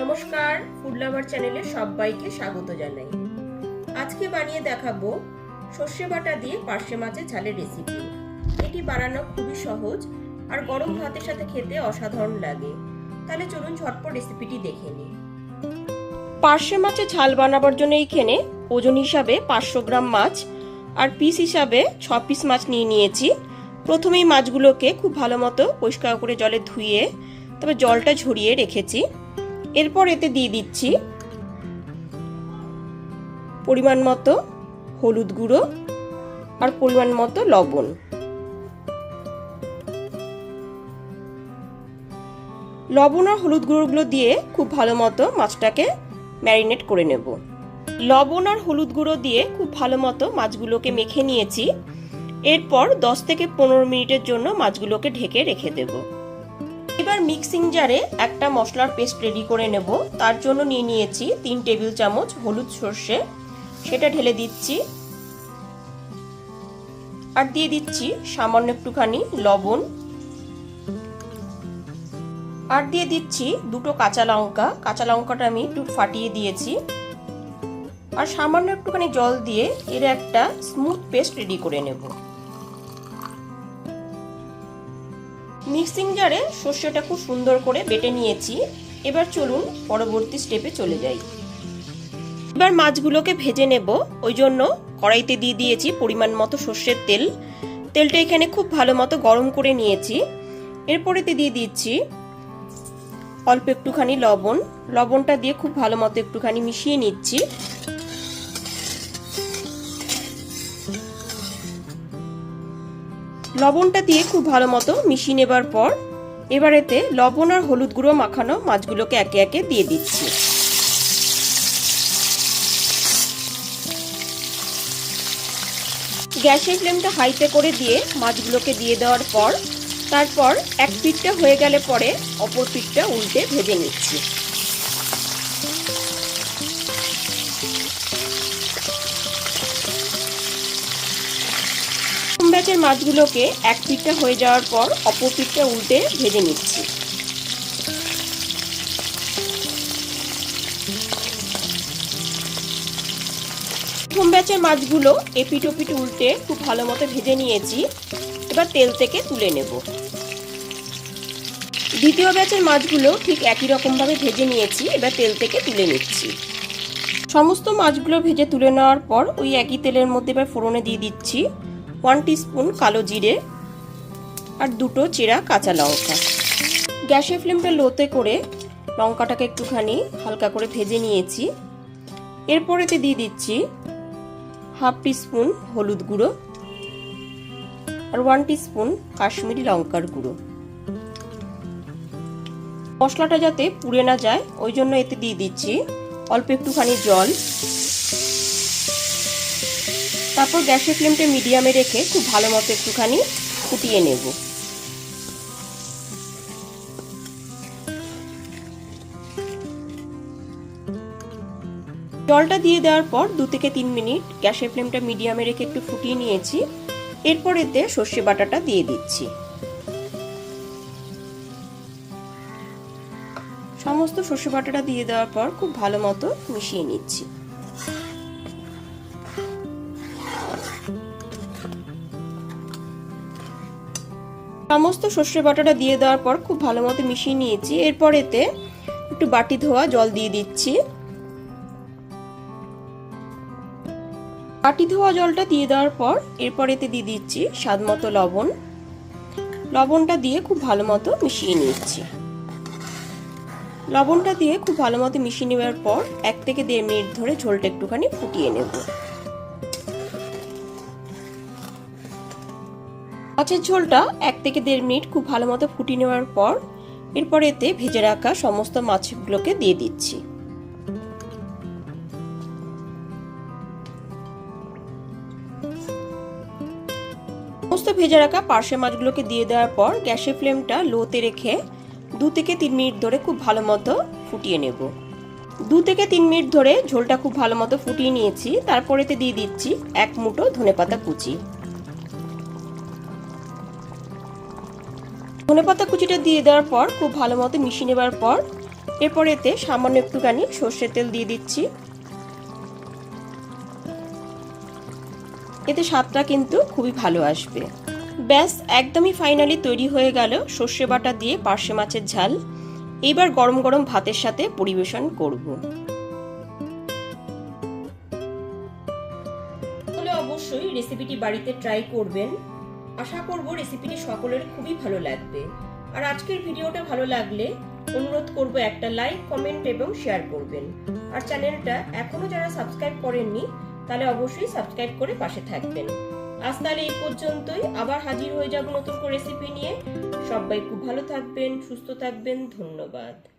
নমস্কার food lover চ্যানেলে সবাইকে স্বাগত জানাই। আজকে বানিয়ে দেখাবো সর্ষে বাটা দিয়ে পার্শে মাছের ঝালের রেসিপি এটি বানানো খুবই সহজ আর গরম ভাতের সাথে খেতে অসাধারণ লাগে। তাহলে চলুন ঝটপট রেসিপিটি দেখে নিই। পার্শে মাছের ঝাল বানাবার জন্য এইখানে ওজন হিসাবে পাঁচশো গ্রাম মাছ আর পিস হিসাবে ছ পিস মাছ নিয়ে নিয়েছি। প্রথমেই মাছগুলোকে খুব ভালো মতো পরিষ্কার করে জলে ধুয়ে, তবে জলটা ঝরিয়ে রেখেছি। এরপর এতে দিয়ে দিচ্ছি পরিমাণ মতো হলুদ গুঁড়ো আর পরিমাণ মতো লবণ। লবণ আর হলুদ গুঁড়োগুলো দিয়ে খুব ভালো মতো মাছটাকে ম্যারিনেট করে নেব। লবণ আর হলুদ গুঁড়ো দিয়ে খুব ভালো মতো মাছগুলোকে মেখে নিয়েছি। এরপর দশ থেকে পনেরো মিনিটের জন্য মাছগুলোকে ঢেকে রেখে দেবো। এবার মিক্সিং জারে একটা মশলার পেস্ট রেডি করে নেব। তার জন্য নিয়ে নিয়েছি তিন টেবিল চামচ হলুদ সর্ষে। সেটা ঢেলে দিচ্ছি। আর দিয়ে দিচ্ছি সামান্য একটুখানি লবণ। আর দিয়ে দিচ্ছি দুটো কাঁচা লঙ্কা। কাঁচা লঙ্কাটা আমি একটু ফাটিয়ে দিয়েছি। আর সামান্য একটুখানি জল দিয়ে এর একটা স্মুথ পেস্ট রেডি করে নেব। মিক্সিং জারে সর্ষেটা খুব সুন্দর করে বেটে নিয়েছি। এবার চলুন পরবর্তী স্টেপে চলে যাই। এবার মাছগুলোকে ভেজে নেব। ওই জন্য কড়াইতে দিয়ে দিয়েছি পরিমাণ মতো সর্ষের তেল। তেলটা এখানে খুব ভালো মতো গরম করে নিয়েছি। এরপরেতে দিয়ে দিচ্ছি অল্প একটুখানি লবণ। লবণটা দিয়ে খুব ভালো মতো একটুখানি মিশিয়ে নিচ্ছি। লবণটা দিয়ে খুব ভালো মতো মিশিয়ে নেবার পর এবার এতে লবণ আর হলুদ গুঁড়ো মাখানো মাছগুলোকে একে একে দিয়ে দিচ্ছি। গ্যাসের ফ্লেমটা হাইতে করে দিয়ে মাছগুলোকে দিয়ে দেওয়ার পর, তারপর এক পিঠটা হয়ে গেলে পরে অপর পিঠটা উল্টে ভেজে নিচ্ছি। ব্যাচের মাছগুলোকে এক পিঠটা হয়ে যাওয়ার পর অপর পিঠটা উল্টে ভেজে নিচ্ছি। প্রথম ব্যাচের মাছগুলো এপিট ওপিট উল্টে খুব ভালো মতো ভেজে নিয়েছি। এবার তেল থেকে তুলে নেব। দ্বিতীয় ব্যাচের মাছগুলো ঠিক একই রকমভাবে ভেজে নিয়েছি, এবার তেল থেকে তুলে নিচ্ছি। সমস্ত মাছগুলো ভেজে তুলে নেওয়ার পর ওই একই তেলের মধ্যে এবার ফোড়নে দিয়ে দিচ্ছি। ওয়ান টিস্পুন কালো জিরে আর দুটো চেরা কাঁচা লঙ্কা। গ্যাসের ফ্লেমটা লোতে করে লঙ্কাটাকে একটুখানি হালকা করে ভেজে নিয়েছি। এরপরেতে দিয়ে দিচ্ছি হাফ টিস্পুন হলুদ গুঁড়ো আর ওয়ান টিস্পুন কাশ্মীরি লঙ্কার গুঁড়ো। মশলাটা যাতে পুড়ে না যায়, ওই জন্য এতে দিয়ে দিচ্ছি অল্প একটুখানি জল। তারপর গ্যাসের ফ্লেমটা মিডিয়ামে রেখে খুব ভালো মতো একটুখানি ফুটিয়ে নেব। জলটা দিয়ে দেওয়ার পর দু থেকে তিন মিনিট গ্যাসের ফ্লেমটা মিডিয়ামে রেখে একটু ফুটিয়ে নিয়েছি। এরপর এতে সর্ষে বাটাটা দিয়ে দিচ্ছি। সমস্ত সর্ষে বাটাটা দিয়ে দেওয়ার পর খুব ভালো মতো মিশিয়ে নিচ্ছি। সমস্ত সর্ষে বাটাটা দিয়ে দেওয়ার পর খুব ভালো মতো মিশিয়ে নিয়েছি। এরপর এতে একটু বাটি ধোয়া জল দিয়ে দিচ্ছি। বাটি ধোয়া জলটা দিয়ে দেওয়ার পর এরপর এতে দিয়ে দিচ্ছি স্বাদ মতো লবণ। লবণটা দিয়ে খুব ভালো মতো মিশিয়ে নিচ্ছি লবণটা দিয়ে খুব ভালো মতো মিশিয়ে নেওয়ার পর এক থেকে দেড় মিনিট ধরে ঝোলটা একটুখানি ফুটিয়ে নেব। মাছের ঝোলটা এক থেকে দেড় মিনিট খুব ভালো মতো ফুটিয়ে নেওয়ার পর এরপর এতে ভেজে রাখা সমস্ত মাছগুলোকে দিয়ে দিচ্ছি। সমস্ত ভেজে রাখা পার্শে মাছগুলোকে দিয়ে দেওয়ার পর গ্যাসের ফ্লেমটা লোতে রেখে দু থেকে তিন মিনিট ধরে খুব ভালো মতো ফুটিয়ে নেব। দু থেকে তিন মিনিট ধরে ঝোলটা খুব ভালো মতো ফুটিয়ে নিয়েছি। তারপরেতে দিয়ে দিচ্ছি এক মুঠো ধনেপাতা কুচি। ধনেপাতা কুচিটা দিয়ে দেওয়ার পর খুব ভালো মতো মিশিয়ে নেবার পর এরপর এতে সামান্য একটুখানি সর্ষের তেল দিয়ে দিচ্ছি। এতে স্বাদটা কিন্তু খুবই ভালো আসবে। ব্যাস, একদমই ফাইনালি তৈরি হয়ে গেল সর্ষে বাটা দিয়ে পার্শে মাছের ঝাল। এইবার গরম গরম ভাতের সাথে পরিবেশন করব। অবশ্যই রেসিপিটি বাড়িতে ট্রাই করবেন। আশা করব রেসিপিটি সকলের খুবই ভালো লাগবে। আর আজকের ভিডিওটা ভালো লাগলে অনুরোধ করব একটা লাইক কমেন্ট এবং শেয়ার করবেন। আর চ্যানেলটা এখনও যারা সাবস্ক্রাইব করেননি, তাহলে অবশ্যই সাবস্ক্রাইব করে পাশে থাকবেন। আজ তাহলে এই পর্যন্তই। আবার হাজির হয়ে যাব নতুন রেসিপি নিয়ে। সবাই খুব ভালো থাকবেন, সুস্থ থাকবেন, ধন্যবাদ।